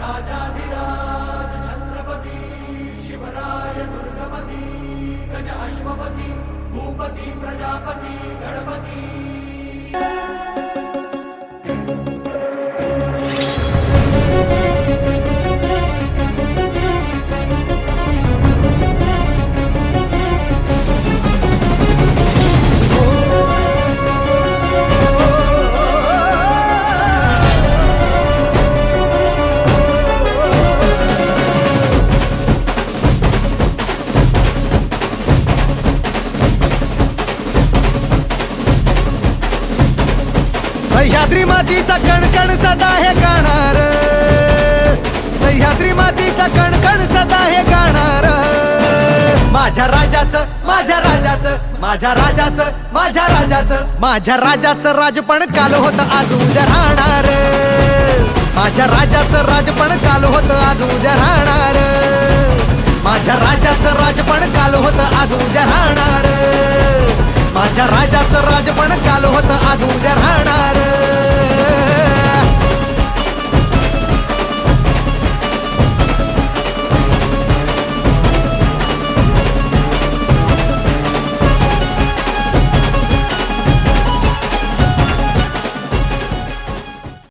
राजाधिराज छत्रपती शिवराय दुर्गपती गज अश्वपती भूपती प्रजापती गणपती सह्याद्री मातीचा कणकण सदा हे गाणार. सह्याद्री मातीचा कणकण सदा हे गाणार. माझ्या राजाचं माझ्या राजाचं माझ्या राजाचं माझ्या राजाचं. माझ्या राजाचं राजपण काल होत आज उद्या राहणार. माझ्या राजाचं राजपण काल होत आज उद्या राहणार. माझ्या राजाचं राजपण काल होत आज उद्या राहणार. राजाचं राजपण काल होत आज उद्या राहणार.